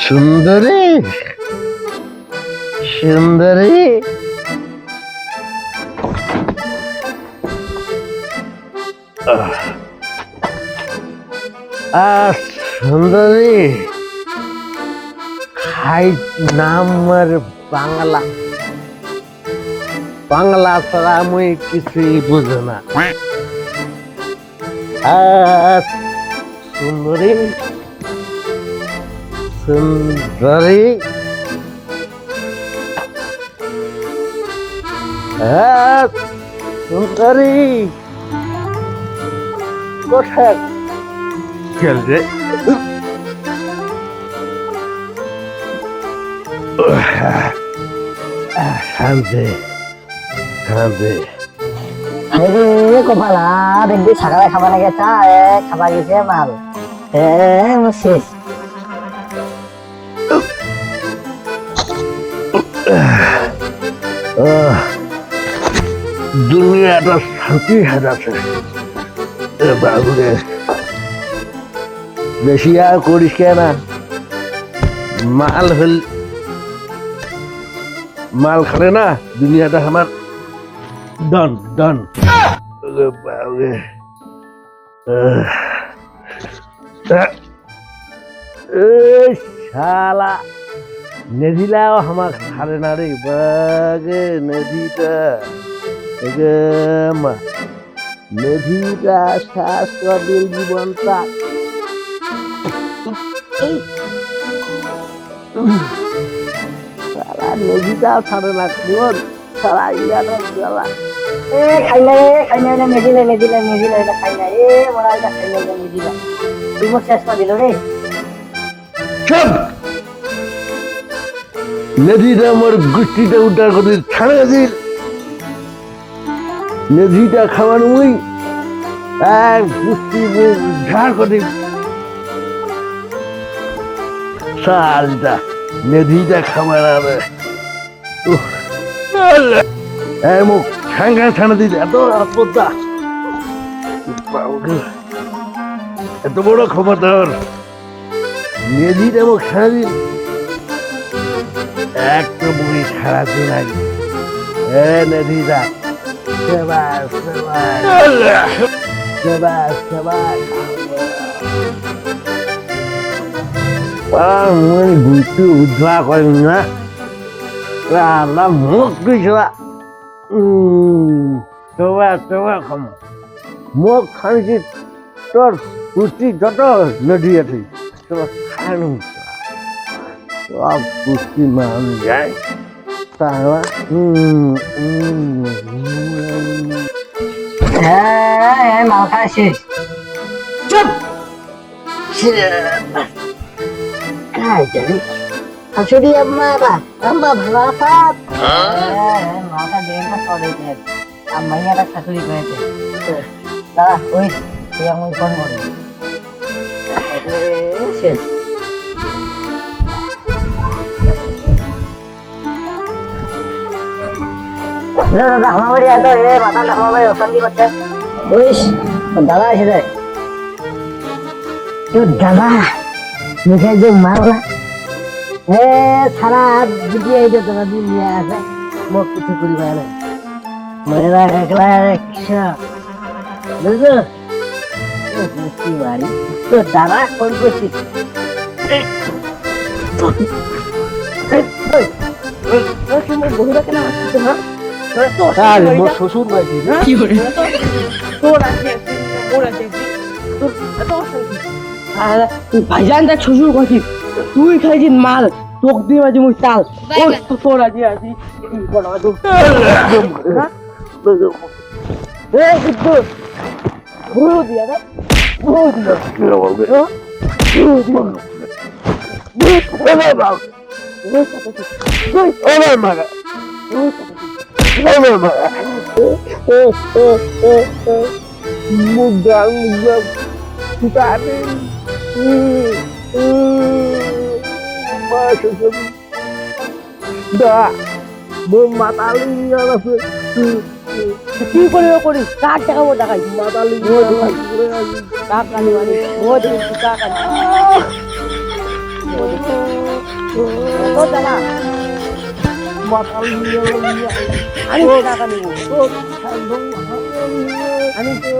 সুন্দরী সুন্দরী। সুন্দরী। খাই নাম বাংলা। বাংলা ছাড়া আমি কিছুই বুঝো না। সুন্দরী। সুন্দরী। হ্যাঁ সুন্দরী। কোথায় গেল রে। শান্তি শান্তি কপালা দেখবি সকালে খাবার লাগে চা খাবার গেছে মাল। এ শেষ। দুনিয়াটা শান্তি হারাছে বাবুরে বেশি আর করিস কেন? মাল হল মাল খালে না দুনিয়াটা আমার ডন ডন বাবুরে শালা। নদীলাও আমার খারে না রে বাগে নদীটা মা নদীটা শাস্ত্র দিল জীবনটা। সারা নদীটা ছাড়ে না কোন সারা ইয়াটা জ্বালা। এ খাই না এ খাই না এটা মেজিলে মেজিলে মেজিলে এটা খাই না। এ বড়া এটা খাই না এটা মেজিলে তুই শেষ করে দিল রে। চুপ! নদীটা আমার গুষ্টিটা উদ্ধার করে ছাড়ে দিল নদীটা খাওয়ার মুই এক গুষ্টি উদ্ধার করে। সালটা নদীটা খাবার আরে মুখ ঠ্যাঙ্গা ছাড়া দিল এত বাবুকে, এত বড় ক্ষমতার নদীটা মুখ ছাড়া দিল একটা মুড়ি ছাড়া দিন এ সেবাস মই গুইটো উদ্ধোৱা কৰিম না। তবা তবা খাম। মোক খাইছি তোৰ পুষ্টি যত নদী আছে তবা খানো। সব পুষ্টি মান যায়। তারা হ্যাঁ হ্যাঁ মাল খাওয়া শেষ। চুপ! কাই জানি। শাশুড়ি আম্মা বা আম্মা ভালো আসাত হ্যাঁ মালটা ড্রেনটা সরে দিয়েছে আম্মা ইয়াটা শাশুড়ি করেছে। দাদা ওই তুই আমি ফোন করি। শেষ। না দাদা আমার বাড়ি এত এ মাথাটা আমার বাড়ি অশান্তি করছে বুঝিস দাদা এসে যায় তোর দাদা মুখে যে মারলা এ সারা দিদি এই যে তোরা দিন নিয়ে আসে মোক কিছু করি পারে মেয়েরা একলা কৃষ্ণ বুঝলো বাড়ি তোর দাদা ফোন করছিস বহুরা কেন আসছে হ্যাঁ আরে মোর শ্বশুর বাড়ি না ভাইজান দেখ শ্বশুর কথা তুই খাইছিস মাল তোক দিয়ে বাজি মুই চাল ও তোর আজি আজি এ কিন্তু ভুরু দিয়া না ভুরু দিয়া হ্যাঁ? ভুরু দিয়া আমার বাবা ওই সাথে আমার মাগা ওই সাথে আমার মাগা মুগা মুগা পিতানে মা শ্বশুর মাতালি আছে কি করিস কার টাকা মো টাকাই মাতালি টাকা নিব আমি রোজ কিন্তু টাকা নিব বাতাল নিয়ে আমি টাকা নেব। আমি তো